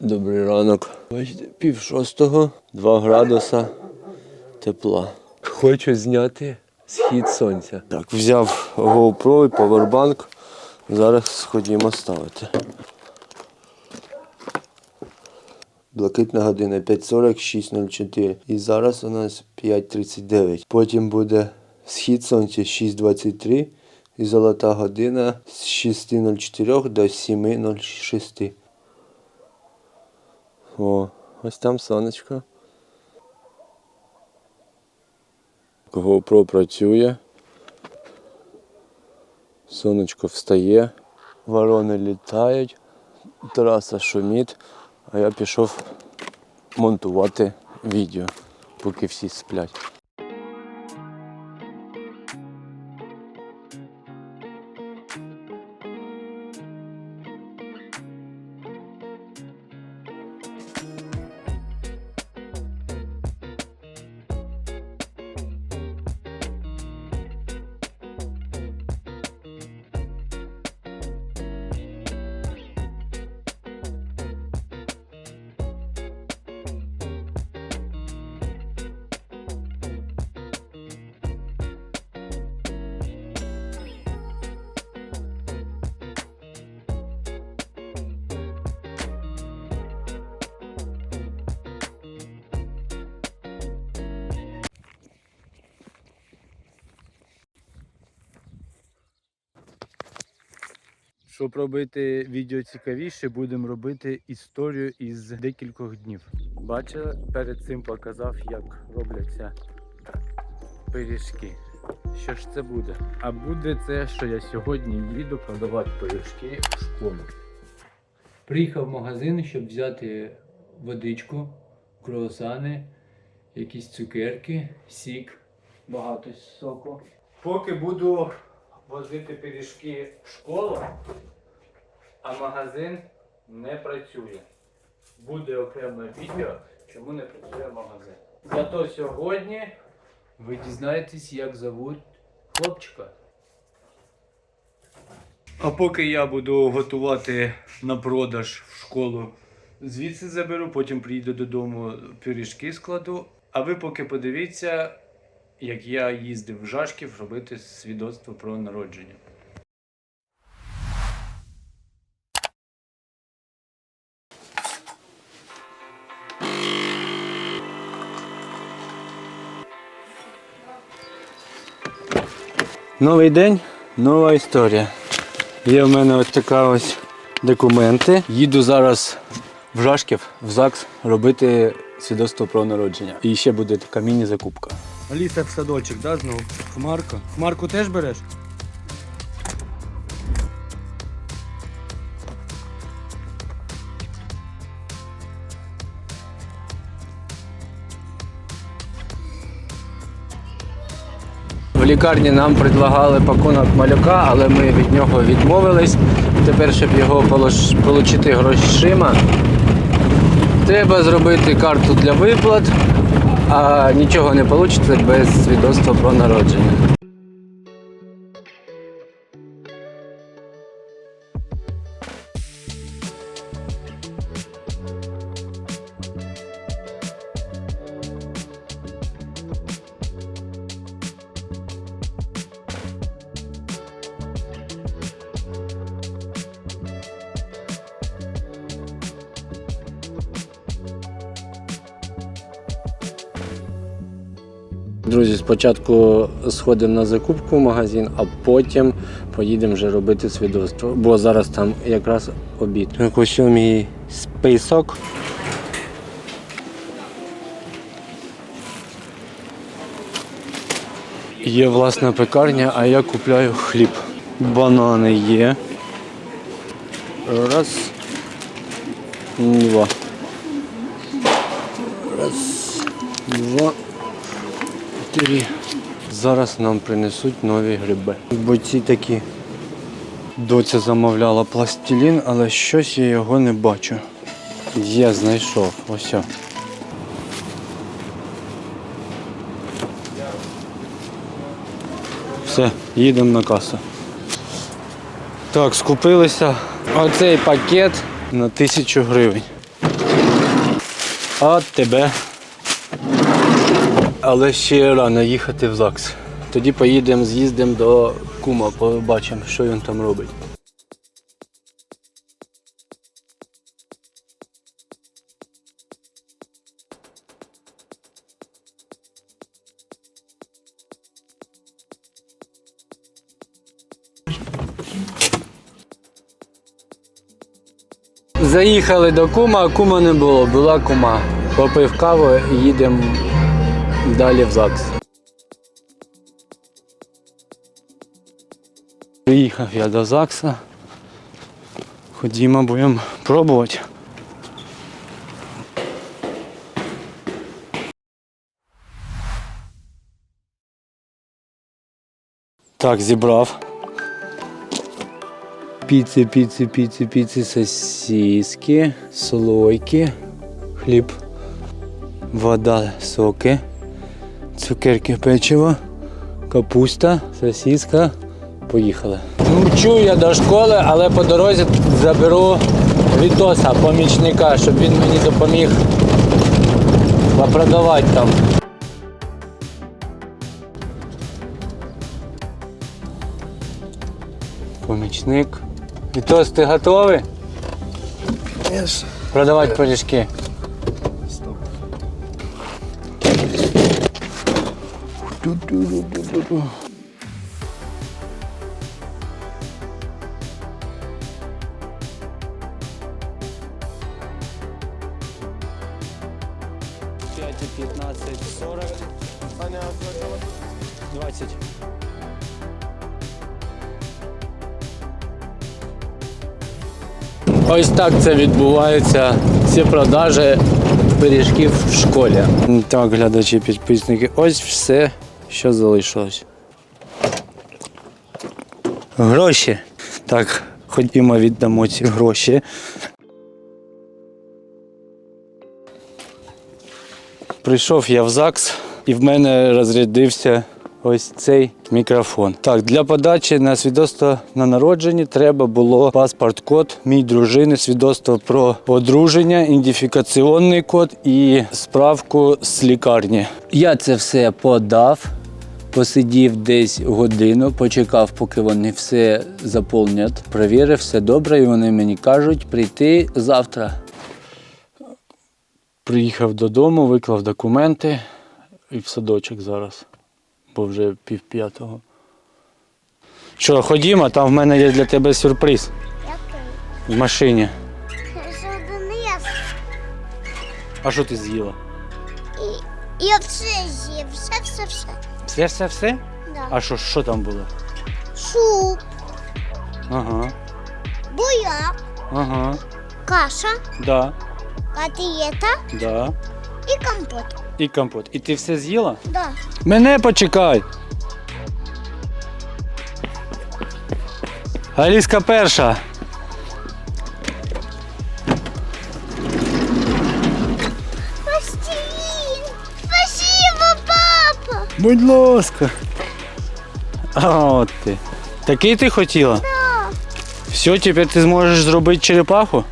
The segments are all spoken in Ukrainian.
Добрий ранок. Бачите, пів шостого, 2 градуса тепла. Хочу зняти схід сонця. Так, взяв GoPro і Powerbank. Зараз сходімо ставити. Блакитна година 5.40, 6.04. І зараз у нас 5.39. Потім буде схід сонця 6.23 і золота година з 6.04 до 7.06. О, ось там сонечко. GoPro працює. Сонечко встає, ворони літають, траса шумить, а я пішов монтувати відео, поки всі сплять. Щоб робити відео цікавіше, будемо робити історію із декількох днів. Бачили, перед цим показав, як робляться пиріжки. Що ж це буде? А буде це, що я сьогодні їду продавати пиріжки в школу. Приїхав в магазин, щоб взяти водичку, круасани, якісь цукерки, сік, багато соку. Поки буду возити пиріжки в школу, а магазин не працює. Буде окреме відео, чому не працює магазин. Зато сьогодні ви дізнаєтесь, як зовуть хлопчика. А поки я буду готувати на продаж в школу, звідси заберу, потім приїду додому, пиріжки складу. А ви поки подивіться, як я їздив в Жашків робити свідоцтво про народження. Новий день, нова історія. Є в мене ось така ось документи. Їду зараз в Жашків, в ЗАГС, робити свідоцтво про народження. І ще буде така міні-закупка. Аліса в садочок, да, знову? Хмарка. Хмарку теж береш? В лікарні нам предлагали пакунок малюка, але ми від нього відмовились. Тепер, щоб його отримати грошима, треба зробити карту для виплат, а нічого не вийде без свідоцтва про народження. Друзі, спочатку сходимо на закупку в магазин, а потім поїдемо вже робити свідоцтво. Бо зараз там якраз обід. Ось мій список. Є власна пекарня, а я купляю хліб. Банани є. Раз. Два. Раз. Два. Чотири. Зараз нам принесуть нові гриби. Бо ці такі доця замовляла пластилін, але щось я його не бачу. Є, знайшов. Ось. Все, їдемо на касу. Так, скупилися. Оцей пакет на тисячу гривень. А тебе. Але ще рано їхати в ЗАГС. Тоді поїдемо, з'їздимо до кума, побачимо, що він там робить. Заїхали до кума, кума не було, була кума. Попив каву їдемо далі в ЗАГС. Приїхав я до ЗАГСа. Ходімо, будемо пробувати. Так, зібрав. Піци, піци, піци, піци, сосиски, слойки, хліб, вода, соки, цукерки, печиво, капуста, сосиска. Поїхали. Мчу я до школи, але по дорозі заберу Вітоса, помічника, щоб він мені допоміг продавати там. Помічник. Вітос, ти готовий? Yes. Продавати пиріжки. П'ять, 15, 40, 20. Ось так це відбувається. Ці продажі пиріжків в школі. Так, глядачі, підписники, ось все, що залишилось. Гроші. Так, ходімо, віддамо ці гроші. Прийшов я в ЗАГС і в мене розрядився ось цей мікрофон. Так, для подачі на свідоцтво на народженні треба було паспорт-код мій дружини, свідоцтво про одруження, ідентифікаційний код і справку з лікарні. Я це все подав. Посидів десь годину, почекав, поки вони все заповнять. Провірив, все добре, і вони мені кажуть прийти завтра. Приїхав додому, виклав документи і в садочок зараз, бо вже пів п'ятого. Що, ходімо, там в мене є для тебе сюрприз в машині. Що доніс? А що ти з'їла? І я все з'їв, все, все, все. Все, все, все? Да. А що, що там було? Суп, Ага, буяк, ага, каша, да, котлета да. і компот. І компот. І ти все з'їла? Да. Мене почекай. Аліска перша. Будь ласка. А от ти. Такий ти хотіла? Да, Все, тепер ти зможеш зробити черепаху?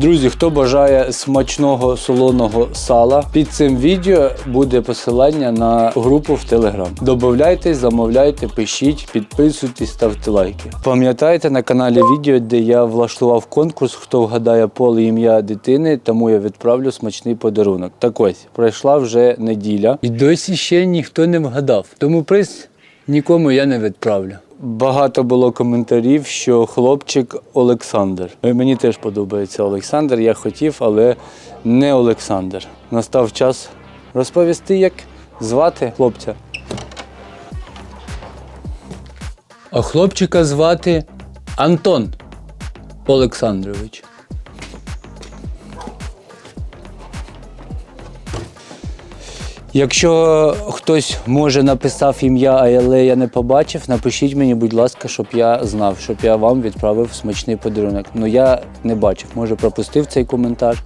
Друзі, хто бажає смачного солоного сала, під цим відео буде посилання на групу в Телеграм. Добавляйтесь, замовляйте, пишіть, підписуйтесь, ставте лайки. Пам'ятайте на каналі відео, де я влаштував конкурс, хто вгадає поле ім'я дитини, тому я відправлю смачний подарунок. Так ось пройшла вже неділя, і досі ще ніхто не вгадав. Тому приз нікому я не відправлю. Багато було коментарів, що хлопчик Олександр. Мені теж подобається Олександр. Я хотів, але не Олександр. Настав час розповісти, як звати хлопця. А хлопчика звати Антон Олександрович. Якщо хтось може написав ім'я, але я не побачив, напишіть мені, будь ласка, щоб я знав, щоб я вам відправив смачний подарунок. Ну я не бачив, може пропустив цей коментар.